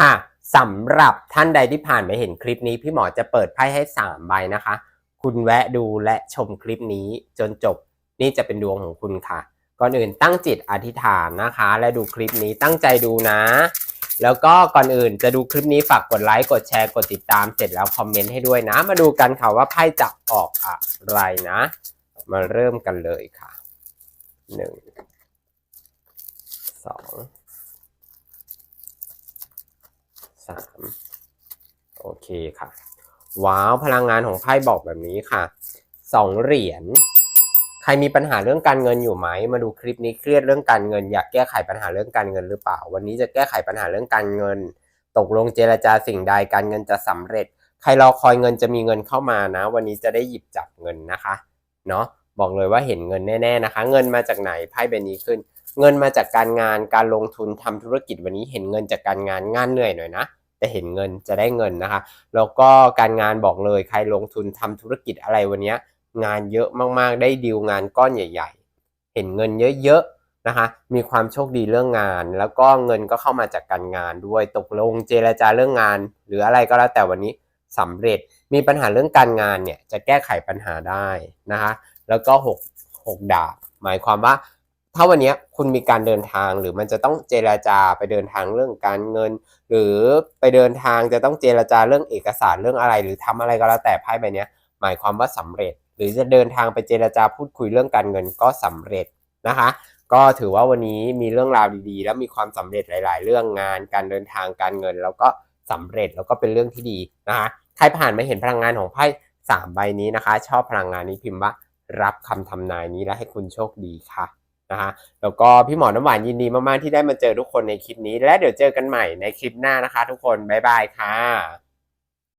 ค่ะสำหรับท่านใดที่ผ่านมาเห็นคลิปนี้ พี่หมอจะเปิดไพ่ให้ 3 ใบนะคะ คุณแวะดูและชมคลิปนี้จนจบ นี่จะเป็นดวงของคุณค่ะ ก่อนอื่นตั้งจิตอธิษฐานนะคะ และดูคลิปนี้ตั้งใจดูนะ แล้วก็ก่อนอื่นจะดูคลิปนี้ฝากกดไลค์กดแชร์กดติดตามเสร็จแล้วคอมเมนต์ให้ด้วยนะ มาดูกันค่ะว่าไพ่จะออกอะไรนะ มาเริ่มกันเลยค่ะหนึ่งสอง สามโอเคค่ะ ว้าว พลังงานของไพ่บอกแบบนี้ค่ะสองเหรียญใครมีปัญหาเรื่องการเงินอยู่ไหม มาดูคลิปนี้เครียดเรื่องการเงิน อยากแก้ไขปัญหาเรื่องการเงินหรือเปล่า วันนี้จะแก้ไขปัญหาเรื่องการเงิน ตกลงเจรจาสิ่งใดการเงินจะสำเร็จ ใครรอคอยเงินจะมีเงินเข้ามานะ วันนี้จะได้หยิบจับเงินนะคะเนาะบอกเลยว่าเห็นเงินแน่ๆนะคะ เงินมาจากไหนไพ่ใบนี้ขึ้น เงินมาจากการงานการลงทุนทำธุรกิจวันนี้เห็นเงินจากการงานงานเหนื่อยหน่อยนะ แต่เห็นเงินจะได้เงินนะคะ แล้วก็การงานบอกเลยใครลงทุนทำธุรกิจอะไรวันนี้งานเยอะมากๆ ได้ดีลงานก้อนใหญ่ ๆ เห็นเงินเยอะๆนะคะ มีความโชคดีเรื่องงาน แล้วก็เงินก็เข้ามาจากการงานด้วยตกลงเจรจาเรื่องงาน หรืออะไรก็แล้วแต่วันนี้สำเร็จมีปัญหาเรื่องการงานเนี่ยจะแก้ไขปัญหาได้นะคะ แล้วก็6 6ดาบหมายความว่า ถ้าวันนี้คุณมีการเดินทางหรือมันจะต้องเจราจาไปเดินทางเรื่องการเงิน หรือไปเดินทางจะต้องเจราจาเรื่องเอกสารเรื่องอะไร หรือทำอะไรก็แล้วแต่ไพ่ใบนี้หมายความว่าสำเร็จ หรือจะเดินทางไปเจราจาพูดคุยเรื่องการเงินก็สำเร็จนะคะ ก็ถือว่าวันนี้มีเรื่องราวดีๆ แล้วมีความสำเร็จหลาย ๆ เรื่องงานการเดินทางการเงิน แล้วก็สำเร็จแล้วก็เป็นเรื่องที่ดีนะคะใครผ่านมาเห็นพลังงานของไพ่สามใบนี้นะคะ ชอบพลังงานนี้พิมพ์ว่า รับคำทำนายนี้และให้คุณโชคดีค่ะ นะฮะแล้วก็พี่หมอน้ำหวานยินดีมากๆที่ได้มาเจอทุกคนในคลิปนี้ และเดี๋ยวเจอกันใหม่ในคลิปหน้านะคะ ทุกคนบ๊ายบายค่ะ